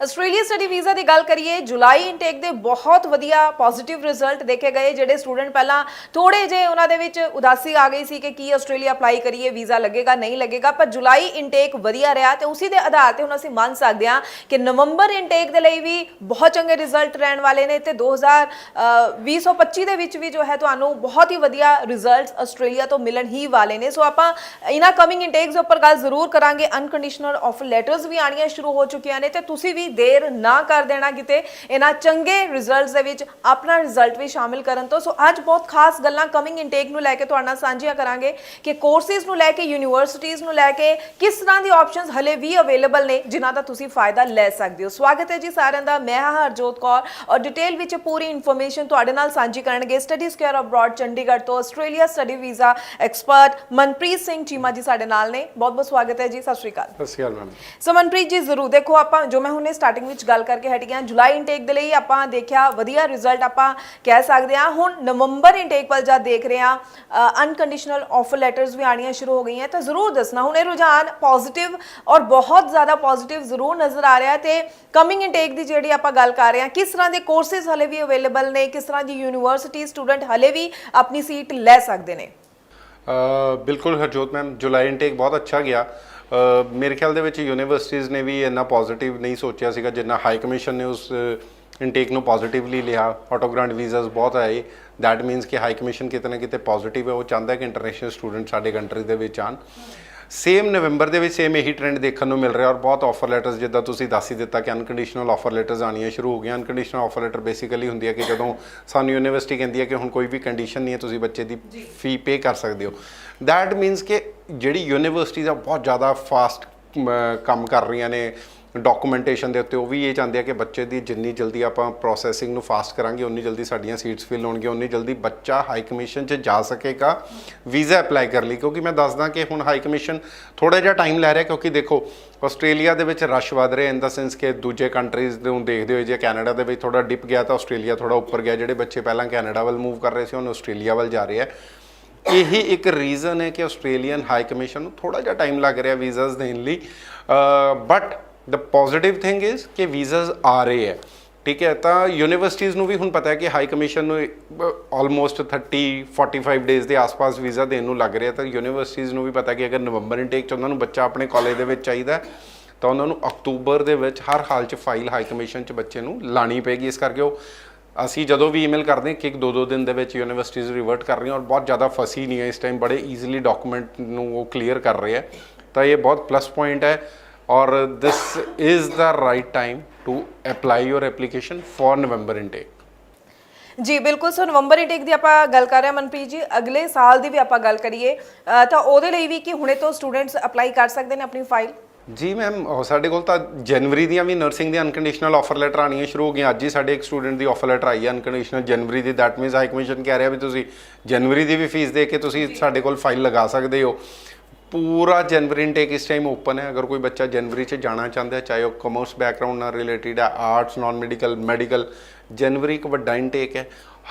Australia study visa ਦੀ ਗੱਲ ਕਰੀਏ, ਜੁਲਾਈ intake ਦੇ ਬਹੁਤ ਵਧੀਆ ਪੋਜ਼ਿਟਿਵ ਰਿਜ਼ਲਟ ਦੇਖੇ ਗਏ। ਜਿਹੜੇ ਸਟੂਡੈਂਟ ਪਹਿਲਾਂ ਥੋੜੇ ਜੇ ਉਹਨਾਂ ਦੇ ਵਿੱਚ ਉਦਾਸੀ ਆ ਗਈ ਸੀ ਕਿ ਕੀ ਆਸਟ੍ਰੇਲੀਆ ਅਪਲਾਈ ਕਰੀਏ, ਵੀਜ਼ਾ ਲੱਗੇਗਾ, ਨਹੀਂ ਲੱਗੇਗਾ। ਪਰ ਜੁਲਾਈ ਇਨਟੇਕ ਵਧੀਆ ਰਿਹਾ ਤੇ ਉਸੇ ਦੇ ਆਧਾਰ ਤੇ ਹੁਣ ਅਸੀਂ ਮੰਨ ਸਕਦੇ ਹਾਂ ਕਿ ਨਵੰਬਰ ਇਨਟੇਕ ਦੇ ਲਈ ਵੀ ਬਹੁਤ ਚੰਗੇ ਰਿਜ਼ਲਟ ਰਹਿਣ ਵਾਲੇ ਨੇ ਤੇ 2025 ਦੇ ਵਿੱਚ ਵੀ ਜੋ ਹੈ ਤੁਹਾਨੂੰ ਬਹੁਤ ਹੀ ਵਧੀਆ ਰਿਜ਼ਲਟਸ ਆਸਟ੍ਰੇਲੀਆ ਤੋਂ ਮਿਲਣ ਹੀ ਵਾਲੇ ਨੇ। ਸੋ ਆਪਾਂ ਇਹਨਾਂ ਕਮਿੰਗ ਇਨਟੇਕਸ ਦੇ ਉੱਪਰ ਗੱਲ ਜ਼ਰੂਰ ਕਰਾਂਗੇ। ਅਨਕੰਡੀਸ਼ਨਲ ਆਫਰ ਲੈਟਰਸ ਵੀ ਆਣੀਆਂ ਸ਼ੁਰੂ ਹੋ ਚੁੱਕੀਆਂ ਨੇ ਤੇ ਤੁਸੀਂ ਵੀ ਦੇਰ ਨਾ ਕਰ ਦੇਣਾ ਕਿਤੇ ਇਹਨਾਂ ਚੰਗੇ ਰਿਜ਼ਲਟਸ ਦੇ ਵਿੱਚ ਆਪਣਾ ਰਿਜ਼ਲਟ ਵੀ ਸ਼ਾਮਿਲ ਕਰਨ ਤੋਂ। ਸੋ ਅੱਜ ਬਹੁਤ ਖਾਸ ਗੱਲਾਂ ਕਮਿੰਗ ਇਨਟੇਕ ਨੂੰ ਲੈ ਕੇ ਤੁਹਾਡੇ ਨਾਲ ਸਾਂਝੀਆਂ ਕਰਾਂਗੇ ਕਿ ਕੋਰਸਿਸ ਨੂੰ ਲੈ ਕੇ ਯੂਨੀਵਰਸਿਟੀਆਂ ਨੂੰ ਲੈ ਕੇ ਕਿਸ ਤਰ੍ਹਾਂ ਦੀ ਆਪਸ਼ਨਸ ਹਲੇ ਵੀ ਅਵੇਲੇਬਲ ਨੇ ਜਿਨ੍ਹਾਂ ਦਾ ਤੁਸੀਂ ਫਾਇਦਾ ਲੈ ਸਕਦੇ ਹੋ। ਸਵਾਗਤ ਹੈ ਜੀ ਸਾਰਿਆਂ ਦਾ ਮੈਂ ਹਾਂ ਹਰਜੋਤ ਕੌਰ ਔਰ ਡਿਟੇਲ ਵਿੱਚ ਪੂਰੀ ਇਨਫੋਰਮੇਸ਼ਨ ਤੁਹਾਡੇ ਨਾਲ ਸਾਂਝੀ ਕਰਨਗੇ ਸਟੱਡੀ ਸਕੁਅਰ ਅਬਰਾਡ ਚੰਡੀਗੜ੍ਹ ਤੋਂ Australia study visa expert Manpreet Singh Cheema ji ਸਾਡੇ ਨਾਲ ਨੇ। ਬਹੁਤ ਬਹੁਤ ਸਵਾਗਤ ਹੈ ਜੀ ਸਤਿ ਸ਼੍ਰੀ ਅਕਾਲ। ਸਤਿ ਸ਼੍ਰੀ ਅਕਾਲ ਮੈਮ। ਸੋ ਮਨਪ੍ਰੀਤ ਜੀ ਜ਼ਰੂਰ ਦੇਖੋ ਆਪਾਂ ਜੋ ਮੈਂ ਹੁਣੇ ਸਟਾਰਟਿੰਗ ਵਿੱਚ ਗੱਲ ਕਰਕੇ ਹਟ ਜੁਲਾਈ ਇਨਟੇਕ ਦੇ ਲਈ ਆਪਾਂ ਦੇਖਿਆ ਵਧੀਆ ਰਿਜ਼ਲਟ ਆਪਾਂ ਕਹਿ ਸਕਦੇ ਹਾਂ। ਹੁਣ ਨਵੰਬਰ ਇਨਟੇਕ ਵੱਲ ਜਦ ਦੇਖ ਰਹੇ ਹਾਂ ਅਨਕੰਡੀਸ਼ਨਲ ਆਫਰ ਲੈਟਰਸ ਵੀ ਆਣੀਆਂ ਸ਼ੁਰੂ ਹੋ ਗਈਆਂ। ਤਾਂ ਜ਼ਰੂਰ ਦੱਸਣਾ। ਹੁਣ ਇਹ ਰੁਝਾਨ ਪੋਜ਼ਿਟਿਵ ਔਰ ਬਹੁਤ ਜ਼ਿਆਦਾ ਪੋਜ਼ਿਟਿਵ ਜ਼ਰੂਰ ਨਜ਼ਰ ਆ ਰਿਹਾ ਤੇ ਕਮਿੰਗ ਇਨਟੇਕ ਦੀ ਜਿਹੜੀ ਆਪਾਂ ਗੱਲ ਕਰ ਰਹੇ ਹਾਂ, ਕਿਸ ਤਰ੍ਹਾਂ ਦੇ ਕੋਰਸਿਸ ਹਲੇ ਵੀ ਅਵੇਲੇਬਲ ਨੇ, ਕਿਸ ਤਰ੍ਹਾਂ ਦੀ ਯੂਨੀਵਰਸਿਟੀ ਸਟੂਡੈਂਟ ਹਲੇ ਵੀ ਆਪਣੀ ਸੀਟ ਲੈ ਸਕਦੇ ਨੇ? ਬਿਲਕੁਲ ਹਰਜੋਤ ਮੈਮ, ਜੁਲਾਈ ਇਨਟੇਕ ਬਹੁਤ ਅੱਛਾ ਗਿਆ। ਮੇਰੇ ਖਿਆਲ ਦੇ ਵਿੱਚ ਯੂਨੀਵਰਸਿਟੀਜ਼ ਨੇ ਵੀ ਇੰਨਾ ਪੋਜ਼ਿਟਿਵ ਨਹੀਂ ਸੋਚਿਆ ਸੀਗਾ ਜਿੰਨਾ ਹਾਈ ਕਮਿਸ਼ਨ ਨੇ ਉਸ ਇਨਟੇਕ ਨੂੰ ਪੋਜ਼ਿਟਿਵਲੀ ਲਿਆ। ਆਟੋ ਗ੍ਰਾਂਟ ਵੀਜ਼ਾਸ ਬਹੁਤ ਆਏ। ਦੈਟ ਮੀਨਸ ਕਿ ਹਾਈ ਕਮਿਸ਼ਨ ਕਿਤੇ ਨਾ ਕਿਤੇ ਪੋਜ਼ਿਟਿਵ ਹੈ। ਉਹ ਚਾਹੁੰਦਾ ਹੈ ਕਿ ਇੰਟਰਨੈਸ਼ਨਲ ਸਟੂਡੈਂਟ ਸਾਡੇ ਕੰਟਰੀ ਦੇ ਵਿੱਚ ਆਣ ਸੇਮ ਨਵੰਬਰ ਦੇ ਵਿੱਚ ਸੇਮ ਇਹੀ ਟ੍ਰੈਂਡ ਦੇਖਣ ਨੂੰ ਮਿਲ ਰਿਹਾ ਔਰ ਬਹੁਤ ਆਫਰ ਲੈਟਰਸ ਜਿੱਦਾਂ ਤੁਸੀਂ ਦੱਸ ਹੀ ਦਿੱਤਾ ਕਿ ਅਨਕੰਡੀਸ਼ਨਲ ਆਫਰ ਲੈਟਰਸ ਆਣੀਆਂ ਸ਼ੁਰੂ ਹੋ ਗਈਆਂ। ਅਨਕੰਡੀਸ਼ਨਲ ਆਫਰ ਲੈਟਰ ਬੇਸਿਕਲੀ ਹੁੰਦੀ ਹੈ ਕਿ ਜਦੋਂ ਸਾਨੂੰ ਯੂਨੀਵਰਸਿਟੀ ਕਹਿੰਦੀ ਹੈ ਕਿ ਹੁਣ ਕੋਈ ਵੀ ਕੰਡੀਸ਼ਨ ਨਹੀਂ ਹੈ ਤੁਸੀਂ ਬੱਚੇ ਦੀ ਫੀ ਪੇ ਕਰ ਸਕਦੇ ਹੋ। ਦੈਟ ਮੀਨਸ ਕਿ ਜਿਹੜੀ ਯੂਨੀਵਰਸਿਟੀਜ਼ ਆ, ਬਹੁਤ ਜ਼ਿਆਦਾ ਫਾਸਟ ਕੰਮ ਕਰ ਰਹੀਆਂ ਨੇ। ਡਾਕੂਮੈਂਟੇਸ਼ਨ ਦੇ ਉੱਤੇ ਉਹ ਵੀ ਇਹ ਚਾਹੁੰਦੇ ਆ ਕਿ ਬੱਚੇ ਦੀ ਜਿੰਨੀ ਜਲਦੀ ਆਪਾਂ ਪ੍ਰੋਸੈਸਿੰਗ ਨੂੰ ਫਾਸਟ ਕਰਾਂਗੇ ਉਨੀ ਜਲਦੀ ਸਾਡੀਆਂ ਸੀਟਸ ਫਿਲ ਹੋਣਗੀਆਂ ਉਨੀ ਜਲਦੀ ਬੱਚਾ ਹਾਈ ਕਮਿਸ਼ਨ 'ਚ ਜਾ ਸਕੇਗਾ ਵੀਜ਼ਾ ਅਪਲਾਈ ਕਰ ਲਈ। ਕਿਉਂਕਿ ਮੈਂ ਦੱਸਦਾ ਕਿ ਹੁਣ ਹਾਈ ਕਮਿਸ਼ਨ ਥੋੜਾ ਜਿਹਾ ਟਾਈਮ ਲੈ ਰਿਹਾ ਕਿਉਂਕਿ ਦੇਖੋ, ਆਸਟ੍ਰੇਲੀਆ ਦੇ ਵਿੱਚ ਰਸ਼ ਵਧ ਰਿਹਾ ਇਨ ਦਾ ਸੈਂਸ ਕਿ ਦੂਜੇ ਕੰਟਰੀਜ਼ ਨੂੰ ਦੇਖਦੇ ਹੋਏ, ਜੇ ਕੈਨੇਡਾ ਦੇ ਵਿੱਚ ਥੋੜਾ ਡਿਪ ਗਿਆ ਤਾਂ ਆਸਟ੍ਰੇਲੀਆ ਥੋੜਾ ਉੱਪਰ ਗਿਆ। ਜਿਹੜੇ ਬੱਚੇ ਪਹਿਲਾਂ ਕੈਨੇਡਾ ਵੱਲ ਮੂਵ ਕਰ ਰਹੇ ਸੀ ਹੁਣ ਆਸਟ੍ਰੇਲੀਆ ਵੱਲ ਜਾ ਰਹੇ ਆ। ਇਹੀ ਇੱਕ ਰੀਜ਼ਨ ਹੈ ਕਿ ਆਸਟ੍ਰੇਲੀਅਨ ਹਾਈ ਕਮਿਸ਼ਨ ਨੂੰ ਥੋੜਾ ਜਿਹਾ ਟਾਈਮ ਲੱਗ ਰਿਹਾ ਵੀਜ਼ਾਸ ਦੇਣ ਲਈ। But the positive thing is ਕਿ ਵੀਜ਼ਾਸ ਆ ਰਹੇ ਹੈ। ਠੀਕ ਹੈ, ਤਾਂ ਯੂਨੀਵਰਸਿਟੀਜ਼ ਨੂੰ ਵੀ ਹੁਣ ਪਤਾ ਹੈ ਕਿ ਹਾਈ ਕਮਿਸ਼ਨ ਨੂੰ ਆਲਮੋਸਟ 30 45 ਡੇਜ਼ ਦੇ ਆਸ-ਪਾਸ ਵੀਜ਼ਾ ਦੇਣ ਨੂੰ ਲੱਗ ਰਿਹਾ ਤਾਂ ਯੂਨੀਵਰਸਿਟੀਜ਼ ਨੂੰ ਵੀ ਪਤਾ ਕਿ ਅਗਰ ਨਵੰਬਰ ਇਨਟੇਕ ਚ ਉਹਨਾਂ ਨੂੰ ਬੱਚਾ ਆਪਣੇ ਕਾਲਜ ਦੇ ਵਿੱਚ ਚਾਹੀਦਾ ਤਾਂ ਉਹਨਾਂ ਨੂੰ ਅਕਤੂਬਰ ਦੇ ਵਿੱਚ ਹਰ ਹਾਲ ਚ ਫਾਈਲ ਹਾਈ ਕਮਿਸ਼ਨ ਚ ਬੱਚੇ ਨੂੰ ਲਾਣੀ ਪਏਗੀ। ਇਸ ਕਰਕੇ ਉਹ ਅਸੀਂ ਜਦੋਂ ਵੀ ਈਮੇਲ ਕਰਦੇ ਹਾਂ ਕਿ ਇੱਕ ਦੋ ਦੋ ਦਿਨ ਦੇ ਵਿੱਚ ਯੂਨੀਵਰਸਿਟੀਜ਼ ਰਿਵਰਟ ਕਰ ਰਹੀਆਂ ਔਰ ਬਹੁਤ ਜ਼ਿਆਦਾ ਫਸੀ ਨਹੀਂ ਹੈ ਇਸ ਟਾਈਮ ਬੜੇ ਈਜ਼ੀਲੀ ਡਾਕੂਮੈਂਟ ਨੂੰ ਉਹ ਕਲੀਅਰ ਕਰ ਰਹੇ ਹੈ। ਤਾਂ ਇਹ ਬਹੁਤ ਪਲੱਸ ਪੁਆਇੰਟ ਹੈ ਔਰ this is the right time to apply your application for November intake ਜੀ, ਬਿਲਕੁਲ। ਸੋ ਨਵੰਬਰ ਇਨਟੇਕ ਦੀ ਆਪਾਂ ਗੱਲ ਕਰ ਰਹੇ ਹਾਂ, ਮਨਪ੍ਰੀਤ ਜੀ। ਅਗਲੇ ਸਾਲ ਦੀ ਵੀ ਆਪਾਂ ਗੱਲ ਕਰੀਏ। ਤਾਂ ਉਹਦੇ ਲਈ ਵੀ ਕਿ ਹੁਣੇ ਤੋਂ ਸਟੂਡੈਂਟਸ ਅਪਲਾਈ ਕਰ ਸਕਦੇ ਨੇ ਆਪਣੀ ਫਾਈਲ ਜੀ ਮੈਮ ਸਾਡੇ ਕੋਲ ਤਾਂ ਜਨਵਰੀ ਦੀਆਂ ਵੀ ਨਰਸਿੰਗ ਦੀਆਂ ਅਨਕੰਡੀਸ਼ਨਲ ਆਫਰ ਲੈਟਰ ਆਣੀਆਂ ਸ਼ੁਰੂ ਹੋ ਗਈਆਂ। ਅੱਜ ਹੀ ਸਾਡੇ ਇੱਕ ਸਟੂਡੈਂਟ ਦੀ ਆਫਰ ਲੈਟਰ ਆਈ ਹੈ ਅਨਕੰਡੀਸ਼ਨਲ ਜਨਵਰੀ ਦੀ। ਦੈਟ ਮੀਨਸ ਹਾਈ ਕਮਿਸ਼ਨ ਕਹਿ ਰਿਹਾ ਵੀ ਤੁਸੀਂ ਜਨਵਰੀ ਦੀ ਵੀ ਫੀਸ ਦੇ ਕੇ ਤੁਸੀਂ ਸਾਡੇ ਕੋਲ ਫਾਈਲ ਲਗਾ ਸਕਦੇ ਹੋ। ਪੂਰਾ ਜਨਵਰੀ ਇਨਟੇਕ ਇਸ ਟਾਈਮ ਓਪਨ ਹੈ। ਅਗਰ ਕੋਈ ਬੱਚਾ ਜਨਵਰੀ 'ਚ ਜਾਣਾ ਚਾਹੁੰਦਾ ਹੈ ਚਾਹੇ ਉਹ ਕਮਰਸ ਬੈਕਗ੍ਰਾਉਂਡ ਨਾਲ ਰਿਲੇਟਡ ਹੈ ਆਰਟਸ ਨਾਨ ਮੈਡੀਕਲ ਮੈਡੀਕਲ ਜਨਵਰੀ ਇੱਕ ਵੱਡਾ ਇਨਟੇਕ ਹੈ।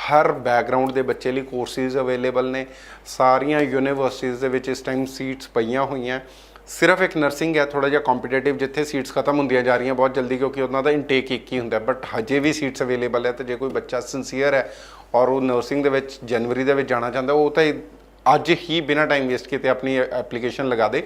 ਹਰ ਬੈਕਗ੍ਰਾਉਂਡ ਦੇ ਬੱਚੇ ਲਈ ਕੋਰਸਿਸ ਅਵੇਲੇਬਲ ਨੇ। ਸਾਰੀਆਂ ਯੂਨੀਵਰਸਿਟੀਜ਼ ਦੇ ਵਿੱਚ ਇਸ ਟਾਈਮ ਸੀਟਸ ਪਈਆਂ ਹੋਈਆਂ। ਸਿਰਫ ਇੱਕ ਨਰਸਿੰਗ ਹੈ ਥੋੜਾ ਜਿਹਾ ਕੰਪੀਟੀਟਿਵ ਜਿੱਥੇ ਸੀਟਸ ਖਤਮ ਹੁੰਦੀਆਂ ਜਾ ਰਹੀਆਂ ਬਹੁਤ ਜਲਦੀ ਕਿਉਂਕਿ ਉਹਨਾਂ ਦਾ ਇਨਟੇਕ ਇੱਕ ਹੀ ਹੁੰਦਾ ਬਟ ਹਜੇ ਵੀ ਸੀਟਸ ਅਵੇਲੇਬਲ ਹੈ ਤੇ ਜੇ ਕੋਈ ਬੱਚਾ ਸਿੰਸੀਅਰ ਹੈ ਔਰ ਉਹ ਨਰਸਿੰਗ ਦੇ ਵਿੱਚ ਜਨਵਰੀ ਦੇ ਵਿੱਚ ਜਾਣਾ ਚਾਹੁੰਦਾ, ਉਹ ਤਾਂ ਅੱਜ ਹੀ ਬਿਨਾਂ ਟਾਈਮ ਵੇਸਟ ਕੀਤੇ ਆਪਣੀ ਐਪਲੀਕੇਸ਼ਨ ਲਗਾ ਦੇ।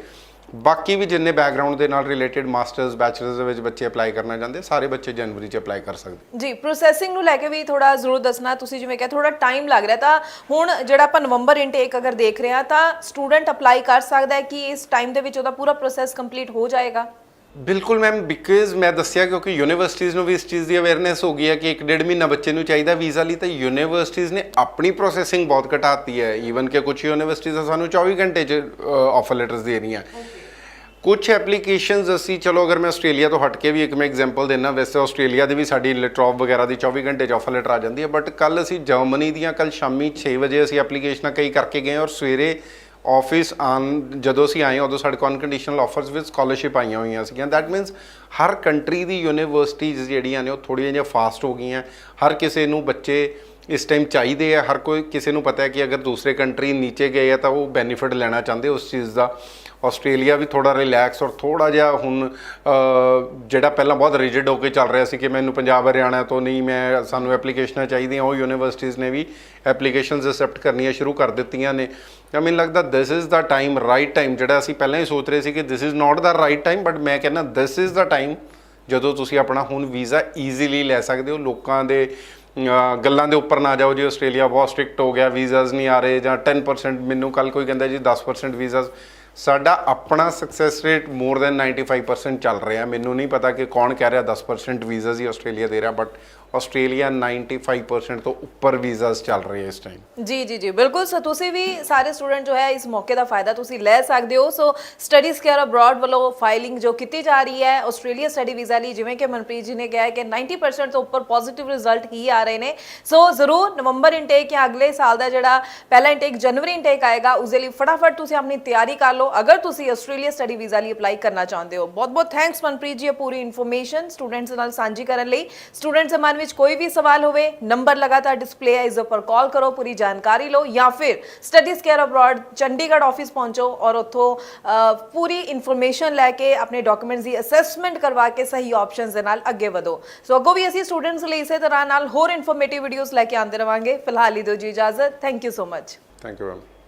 ਬਾਕੀ ਵੀ ਜਿੰਨੇ ਬੈਕਗ੍ਰਾਉਂਡ ਦੇ ਨਾਲ ਰਿਲੇਟਡ ਮਾਸਟਰਸ ਬੈਚਲਰਸ ਦੇ ਵਿੱਚ ਬੱਚੇ ਅਪਲਾਈ ਕਰਨਾ ਚਾਹੁੰਦੇ ਸਾਰੇ ਬੱਚੇ ਜਨਵਰੀ 'ਚ ਅਪਲਾਈ ਕਰ ਸਕਦੇ। ਜੀ ਪ੍ਰੋਸੈਸਿੰਗ ਨੂੰ ਲੈ ਕੇ ਵੀ ਥੋੜਾ ਜ਼ਰੂਰ ਦੱਸਣਾ ਤੁਸੀਂ ਜਿਵੇਂ ਕਿਹਾ ਥੋੜਾ ਟਾਈਮ ਲੱਗ ਰਿਹਾ ਤਾਂ ਹੁਣ ਜਿਹੜਾ ਆਪਾਂ ਨਵੰਬਰ ਇਨਟੇਕ ਅਗਰ ਦੇਖ ਰਹੇ ਹਾਂ ਤਾਂ ਸਟੂਡੈਂਟ ਅਪਲਾਈ ਕਰ ਸਕਦਾ ਹੈ ਕਿ ਇਸ ਟਾਈਮ ਦੇ ਵਿੱਚ ਉਹਦਾ ਪੂਰਾ ਪ੍ਰੋਸੈਸ ਕੰਪਲੀਟ ਹੋ ਜਾਏਗਾ? ਬਿਲਕੁਲ ਮੈਮ ਬਿਕਾਜ਼ ਮੈਂ ਦੱਸਿਆ ਕਿਉਂਕਿ ਯੂਨੀਵਰਸਿਟੀਜ਼ ਨੂੰ ਵੀ ਇਸ ਚੀਜ਼ ਦੀ ਅਵੇਅਰਨੈਸ ਹੋ ਗਈ ਹੈ ਕਿ ਇੱਕ ਡੇਢ ਮਹੀਨਾ ਬੱਚੇ ਨੂੰ ਚਾਹੀਦਾ ਵੀਜ਼ਾ ਲਈ ਤਾਂ ਯੂਨੀਵਰਸਿਟੀਜ਼ ਨੇ ਆਪਣੀ ਪ੍ਰੋਸੈਸਿੰਗ ਬਹੁਤ ਘਟਾਤੀ ਹੈ। ਈਵਨ ਕਿ ਕੁਝ ਯੂਨੀਵਰਸਿਟੀਜ਼ ਸਾਨੂੰ 24 ਘੰਟੇ 'ਚ ਆਫਰ ਲੈਟਰਸ ਦੇ ਰਹੀਆਂ। ਕੁਝ ਐਪਲੀਕੇਸ਼ਨਸ ਅਸੀਂ, ਚਲੋ ਅਗਰ ਮੈਂ ਆਸਟ੍ਰੇਲੀਆ ਤੋਂ ਹਟ ਕੇ ਵੀ ਇੱਕ ਮੈਂ ਐਗਜ਼ਾਮਪਲ ਦੇਣਾ ਵੈਸੇ ਆਸਟ੍ਰੇਲੀਆ ਦੀ ਵੀ ਸਾਡੀ ਲੈਟਰੋਪ ਵਗੈਰਾ ਦੀ 24 ਘੰਟੇ 'ਚ ਆਫਰ ਲੈਟਰ ਆ ਜਾਂਦੀ ਹੈ ਬਟ ਕੱਲ ਅਸੀਂ ਜਰਮਨੀ ਦੀਆਂ ਕੱਲ ਸ਼ਾਮੀ 6 ਵਜੇ ਅਸੀਂ ਐਪਲੀਕੇਸ਼ਨਾਂ ਕਈ ਕਰਕੇ ਗਏ ਔਰ ਸਵੇਰੇ ਆਫਿਸ ਆਨ ਜਦੋਂ ਅਸੀਂ ਆਏ ਉਦੋਂ ਸਾਡੇ ਕੋਲ ਅਨਕੰਡੀਸ਼ਨਲ ਆਫਰਸ ਵਿਦ ਸਕਾਲਰਸ਼ਿਪ ਆਈਆਂ ਹੋਈਆਂ ਸੀਗੀਆਂ। ਦੈਟ ਮੀਨਸ ਹਰ ਕੰਟਰੀ ਦੀ ਯੂਨੀਵਰਸਿਟੀਜ਼ ਜਿਹੜੀਆਂ ਨੇ, ਉਹ ਥੋੜ੍ਹੀਆਂ ਜਿਹੀਆਂ ਫਾਸਟ ਹੋ ਗਈਆਂ। ਹਰ ਕਿਸੇ ਨੂੰ ਬੱਚੇ ਇਸ ਟਾਈਮ ਚਾਹੀਦੇ ਆ। ਹਰ ਕੋਈ ਕਿਸੇ ਨੂੰ ਪਤਾ ਹੈ ਕਿ ਅਗਰ ਦੂਸਰੇ ਕੰਟਰੀ ਨੀਚੇ ਗਏ ਆ ਤਾਂ ਉਹ ਬੈਨੀਫਿਟ ਲੈਣਾ ਚਾਹੁੰਦੇ ਉਸ ਚੀਜ਼ ਦਾ। ਆਸਟ੍ਰੇਲੀਆ ਵੀ ਥੋੜਾ ਰਿਲੈਕਸ ਔਰ ਥੋੜਾ ਜਿਹਾ ਹੁਣ ਜਿਹੜਾ ਪਹਿਲਾਂ ਬਹੁਤ ਰਿਜਿਡ ਹੋ ਕੇ ਚੱਲ ਰਿਹਾ ਸੀ ਕਿ ਮੈਨੂੰ ਪੰਜਾਬ, ਹਰਿਆਣਾ ਤੋਂ ਨਹੀਂ, ਮੈਂ ਸਾਨੂੰ ਐਪਲੀਕੇਸ਼ਨਾਂ ਚਾਹੀਦੀਆਂ, ਉਹ ਯੂਨੀਵਰਸਿਟੀਜ਼ ਨੇ ਵੀ ਐਪਲੀਕੇਸ਼ਨਸ ਅਸੈਪਟ ਕਰਨੀਆਂ ਸ਼ੁਰੂ ਕਰ ਦਿੱਤੀਆਂ ਨੇ। ਤਾਂ ਮੈਨੂੰ ਲੱਗਦਾ this is the time right time ਜਿਹੜਾ ਅਸੀਂ ਪਹਿਲਾਂ ਹੀ ਸੋਚ ਰਹੇ ਸੀ ਕਿ this is not the right time but ਮੈਂ ਕਹਿੰਦਾ ਦਿਸ ਇਜ਼ ਦਾ ਟਾਈਮ ਜਦੋਂ ਤੁਸੀਂ ਆਪਣਾ ਹੁਣ ਵੀਜ਼ਾ ਈਜ਼ੀਲੀ ਲੈ ਸਕਦੇ ਹੋ। ਲੋਕਾਂ ਦੇ ਗੱਲਾਂ ਦੇ ਉੱਪਰ ਨਾ ਜਾਓ ਜੀ, ਆਸਟ੍ਰੇਲੀਆ ਬਹੁਤ ਸਟ੍ਰਿਕਟ ਹੋ ਗਿਆ ਵੀਜ਼ਾਸ ਨਹੀਂ ਆ ਰਹੇ ਜਾਂ 10% ਮੈਨੂੰ ਕੱਲ ਕੋਈ ਕਹਿੰਦਾ ਜੀ 10% ਵੀਜ਼ਾਸ ਸਾਡਾ ਆਪਣਾ ਸਕਸੈਸ ਰੇਟ ਮੋਰ ਦੈਨ 95% ਚੱਲ ਰਿਹਾ। ਮੈਨੂੰ ਨਹੀਂ ਪਤਾ ਕਿ ਕੌਣ ਕਹਿ ਰਿਹਾ 10% ਵੀਜ਼ਾਸ ਹੀ ਆਸਟ੍ਰੇਲੀਆ ਦੇ ਰਿਹਾ ਬਟ ਆਸਟ੍ਰੇਲੀਆ 95% ਤੋਂ ਉੱਪਰ ਵੀਜ਼ਾਸ ਚੱਲ ਰਹੇ ਇਸ ਟਾਈਮ ਜੀ ਜੀ ਜੀ, ਬਿਲਕੁਲ। ਸੋ ਤੁਸੀਂ ਵੀ ਸਾਰੇ ਸਟੂਡੈਂਟ ਜੋ ਹੈ ਇਸ ਮੌਕੇ ਦਾ ਫਾਇਦਾ ਤੁਸੀਂ ਲੈ ਸਕਦੇ ਹੋ। ਸੋ ਸਟੱਡੀਜ਼ ਕੇਅਰ ਅਬਰਾਡ ਵੱਲੋਂ ਫਾਈਲਿੰਗ ਜੋ ਕੀਤੀ ਜਾ ਰਹੀ ਹੈ, ਆਸਟ੍ਰੇਲੀਆ ਸਟੱਡੀ ਵੀਜ਼ਾ ਲਈ, ਜਿਵੇਂ ਕਿ ਮਨਪ੍ਰੀਤ ਜੀ ਨੇ ਕਿਹਾ ਕਿ 90% ਤੋਂ ਉੱਪਰ ਪੋਜ਼ਿਟਿਵ ਰਿਜ਼ਲਟ ਹੀ ਆ ਰਹੇ ਨੇ। ਸੋ ਜ਼ਰੂਰ ਨਵੰਬਰ ਇਨਟੇਕ ਜਾਂ ਅਗਲੇ ਸਾਲ ਦਾ ਜਿਹੜਾ ਪਹਿਲਾ ਇਨਟੇਕ ਜਨਵਰੀ ਇਨਟੇਕ ਆਏਗਾ ਉਸ ਦੇ ਲਈ ਫਟਾਫਟ ਤੁਸੀਂ ਆਪਣੀ ਤਿਆਰੀ ਕਰ ਲਓ। ਅਗਰ ਤੁਸੀਂ ਆਸਟ੍ਰੇਲੀਆ ਸਟੱਡੀ ਵੀਜ਼ਾ ਲਈ ਅਪਲਾਈ ਕਰਨਾ ਚਾਹੁੰਦੇ ਹੋ ਬਹੁਤ ਬਹੁਤ ਥੈਂਕਸ ਮਨਪ੍ਰੀਤ ਜੀ ਇਹ ਪੂਰੀ ਇਨਫੋਰਮੇਸ਼ਨ ਸਟੂਡੈਂਟਸ ਨਾਲ ਸਾਂਝੀ ਕਰਨ ਲਈ ਸਟੂਡੈਂਟਸ ਦੇ ਮਨ ਵਿੱਚ ਕੋਈ ਵੀ ਸਵਾਲ ਹੋਵੇ ਨੰਬਰ ਲਗਾਤਾਰ ਡਿਸਪਲੇ ਹੈ ਇਸ ਦੇ ਉੱਪਰ ਕਾਲ ਕਰੋ ਪੂਰੀ ਜਾਣਕਾਰੀ ਲਓ ਜਾਂ ਫਿਰ studies care abroad Chandigarh office ਪਹੁੰਚੋ ਔਰ ਉੱਥੋਂ ਅ, ਪੂਰੀ ਇਨਫੋਰਮੇਸ਼ਨ ਲੈ ਕੇ ਆਪਣੇ ਡਾਕੂਮੈਂਟਸ ਦੀ ਅਸੈਸਮੈਂਟ ਕਰਵਾ ਕੇ ਸਹੀ ਆਪਸ਼ਨਸ ਦੇ ਨਾਲ ਅੱਗੇ ਵਧੋ ਸੋ ਅੱਗੋਂ ਵੀ ਅਸੀਂ ਸਟੂਡੈਂਟਸ ਲਈ ਇਸੇ ਤਰ੍ਹਾਂ ਨਾਲ ਹੋਰ ਇਨਫੋਰਮੇਟਿਵ ਵੀਡੀਓਜ਼ ਲੈ ਕੇ ਆਉਂਦੇ ਰਵਾਂਗੇ ਫਿਲਹਾਲ ਲਈ ਦਿਓ ਜੀ ਇਜਾਜ਼ਤ thank you so much thank you ma'am